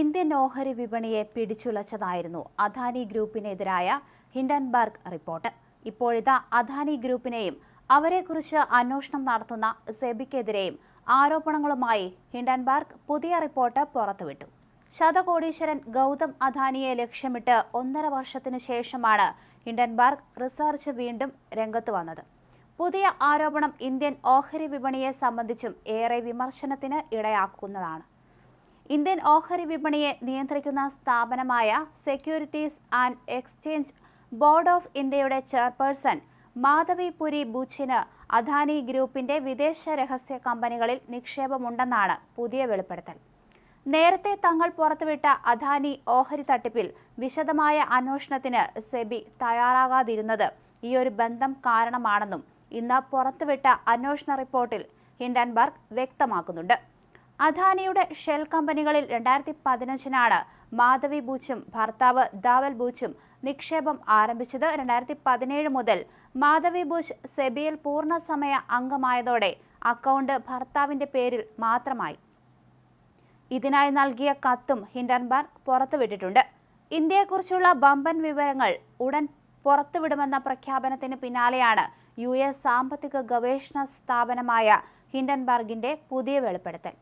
Indian ഓഹരി വിപണിയെ പിടിച്ചുലച്ചതായിരുന്നു അദാനി ഗ്രൂപ്പിനെതിരായ ഹിൻഡൻബർഗ് റിപ്പോർട്ട്. ഇപ്പോഴിതാ അദാനി ഗ്രൂപ്പിനെയും അവരെക്കുറിച്ച് അന്വേഷണം നടത്തുന്ന സെബിക്കെതിരെയും ആരോപണങ്ങളുമായി ഹിൻഡൻബർഗ് പുതിയ റിപ്പോർട്ട് പുറത്തുവിട്ടു. ശതകോടീശ്വരൻ ഗൗതം അദാനിയെ ലക്ഷ്യമിട്ട് ഒന്നര വർഷത്തിനു ശേഷമാണ് ഹിൻഡൻബർഗ് റിസർച്ച് വീണ്ടും രംഗത്ത് വന്നത്. പുതിയ ആരോപണം ഇന്ത്യൻ ഓഹരി വിപണിയെ സംബന്ധിച്ചും ഏറെ വിമർശനത്തിന് ഇടയാക്കുന്നതാണ്. ഇന്ത്യൻ ഓഹരി വിപണിയെ നിയന്ത്രിക്കുന്ന സ്ഥാപനമായ securities and exchange board of ഇന്ത്യയുടെ ചെയർപേഴ്സൺ മാധവി പുരി ബുച്ചിന് അദാനി ഗ്രൂപ്പിന്റെ വിദേശ രഹസ്യ കമ്പനികളിൽ നിക്ഷേപമുണ്ടെന്നാണ് പുതിയ വെളിപ്പെടുത്തൽ. നേരത്തെ തങ്ങൾ പുറത്തുവിട്ട അദാനി ഓഹരി തട്ടിപ്പിൽ വിശദമായ അന്വേഷണത്തിന് സെബി തയ്യാറാകാതിരുന്നത് ഈയൊരു ബന്ധം കാരണമാണെന്നും ഇന്ന് പുറത്തുവിട്ട അന്വേഷണ റിപ്പോർട്ടിൽ ഹിൻഡൻബർഗ് വ്യക്തമാക്കുന്നുണ്ട്. അദാനിയുടെ ഷെൽ കമ്പനികളിൽ രണ്ടായിരത്തി പതിനഞ്ചിനാണ് മാധവി ബൂച്ചും ഭർത്താവ് ദാവൽ ബൂച്ചും നിക്ഷേപം ആരംഭിച്ചത് രണ്ടായിരത്തി പതിനേഴ് മുതൽ. മാധവി ബൂച്ച് സെബിയിൽ പൂർണസമയ അംഗമായതോടെ അക്കൗണ്ട് ഭർത്താവിന്റെ പേരിൽ മാത്രമായി. ഇതിനായി നൽകിയ കത്തും ഹിൻഡൻബർഗ് പുറത്തുവിട്ടിട്ടുണ്ട്. ഇന്ത്യയെക്കുറിച്ചുള്ള ബമ്പൻ വിവരങ്ങൾ ഉടൻ പുറത്തുവിടുമെന്ന പ്രഖ്യാപനത്തിന് പിന്നാലെയാണ് യു എസ് സാമ്പത്തിക ഗവേഷണ സ്ഥാപനമായ ഹിൻഡൻബർഗിന്റെ പുതിയ വെളിപ്പെടുത്തൽ.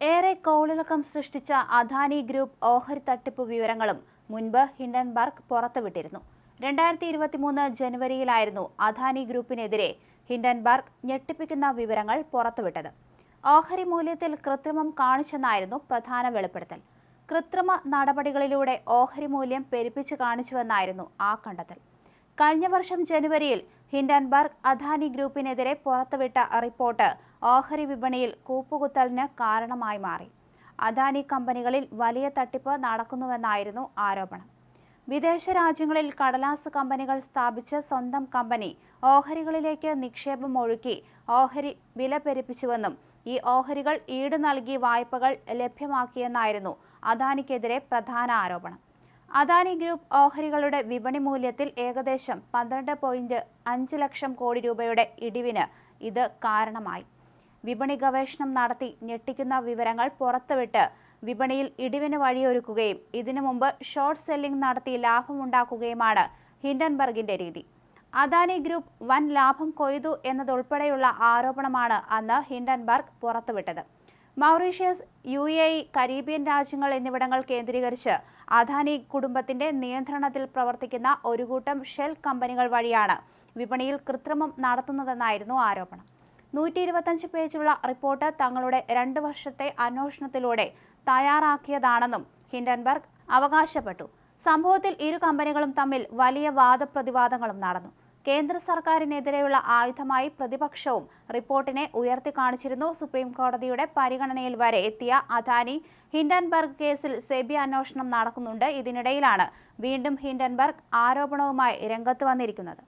ഏറെ കോളിളക്കം സൃഷ്ടിച്ച അദാനി ഗ്രൂപ്പ് ഓഹരി തട്ടിപ്പ് വിവരങ്ങളും മുൻപ് ഹിൻഡൻബർഗ് പുറത്തുവിട്ടിരുന്നു. രണ്ടായിരത്തി ഇരുപത്തിമൂന്ന് ജനുവരിയിലായിരുന്നു അദാനി ഗ്രൂപ്പിനെതിരെ ഹിൻഡൻബർഗ് ഞെട്ടിപ്പിക്കുന്ന വിവരങ്ങൾ പുറത്തുവിട്ടത്. ഓഹരി മൂല്യത്തിൽ കൃത്രിമം കാണിച്ചെന്നായിരുന്നു പ്രധാന വെളിപ്പെടുത്തൽ. കൃത്രിമ നടപടികളിലൂടെ ഓഹരി മൂല്യം പെരുപ്പിച്ച് കാണിച്ചുവെന്നായിരുന്നു ആ കണ്ടെത്തൽ. കഴിഞ്ഞ വർഷം ജനുവരിയിൽ ഹിൻഡൻബർഗ് അദാനി ഗ്രൂപ്പിനെതിരെ പുറത്തുവിട്ട റിപ്പോർട്ട് ഓഹരി വിപണിയിൽ കൂപ്പുകുത്തലിന് കാരണമായി മാറി. അദാനി കമ്പനികളിൽ വലിയ തട്ടിപ്പ് നടക്കുന്നുവെന്നായിരുന്നു ആരോപണം. വിദേശ രാജ്യങ്ങളിൽ കടലാസ് കമ്പനികൾ സ്ഥാപിച്ച് സ്വന്തം കമ്പനി ഓഹരികളിലേക്ക് നിക്ഷേപം ഒഴുക്കി ഓഹരി വില പെരുപ്പിച്ചുവെന്നും ഈ ഓഹരികൾ ഈട് നൽകി വായ്പകൾ ലഭ്യമാക്കിയെന്നായിരുന്നു അദാനിക്കെതിരെ പ്രധാന ആരോപണം. അദാനി ഗ്രൂപ്പ് ഓഹരികളുടെ വിപണി മൂല്യത്തിൽ ഏകദേശം പന്ത്രണ്ട് പോയിന്റ് അഞ്ച് ലക്ഷം കോടി രൂപയുടെ ഇടിവിന് ഇത് കാരണമായി. വിപണി ഗവേഷണം നടത്തി ഞെട്ടിക്കുന്ന വിവരങ്ങൾ പുറത്തുവിട്ട് വിപണിയിൽ ഇടിവിന് വഴിയൊരുക്കുകയും ഇതിനു മുമ്പ് ഷോർട്ട് സെല്ലിംഗ് നടത്തി ലാഭമുണ്ടാക്കുകയുമാണ് ഹിൻഡൻബർഗിന്റെ രീതി. അദാനി ഗ്രൂപ്പ് വൻ ലാഭം കൊയ്തു എന്നതുൾപ്പെടെയുള്ള ആരോപണമാണ് അന്ന് ഹിൻഡൻബർഗ് പുറത്തുവിട്ടത്. മൗറീഷ്യസ് യു എ കരീബിയൻ രാജ്യങ്ങൾ എന്നിവിടങ്ങൾ കേന്ദ്രീകരിച്ച് അദാനി കുടുംബത്തിന്റെ നിയന്ത്രണത്തിൽ പ്രവർത്തിക്കുന്ന ഒരു കൂട്ടം ഷെൽ കമ്പനികൾ വഴിയാണ് വിപണിയിൽ കൃത്രിമം നടത്തുന്നതെന്നായിരുന്നു ആരോപണം. നൂറ്റി ഇരുപത്തഞ്ച് പേജുള്ള റിപ്പോർട്ട് തങ്ങളുടെ രണ്ട് വർഷത്തെ അന്വേഷണത്തിലൂടെ തയ്യാറാക്കിയതാണെന്നും ഹിൻഡൻബർഗ് അവകാശപ്പെട്ടു. സംഭവത്തിൽ ഇരു കമ്പനികളും തമ്മിൽ വലിയ വാദപ്രതിവാദങ്ങളും നടന്നു. കേന്ദ്ര സർക്കാരിനെതിരെയുള്ള ആയുധമായി പ്രതിപക്ഷവും റിപ്പോർട്ടിനെ ഉയർത്തി കാണിച്ചിരുന്നു. സുപ്രീം കോടതിയുടെ പരിഗണനയിൽ വരെ എത്തിയ അദാനി ഹിൻഡൻബർഗ് കേസിൽ സെബി അന്വേഷണം നടക്കുന്നുണ്ട്. ഇതിനിടയിലാണ് വീണ്ടും ഹിൻഡൻബർഗ് ആരോപണവുമായി രംഗത്ത് വന്നിരിക്കുന്നത്.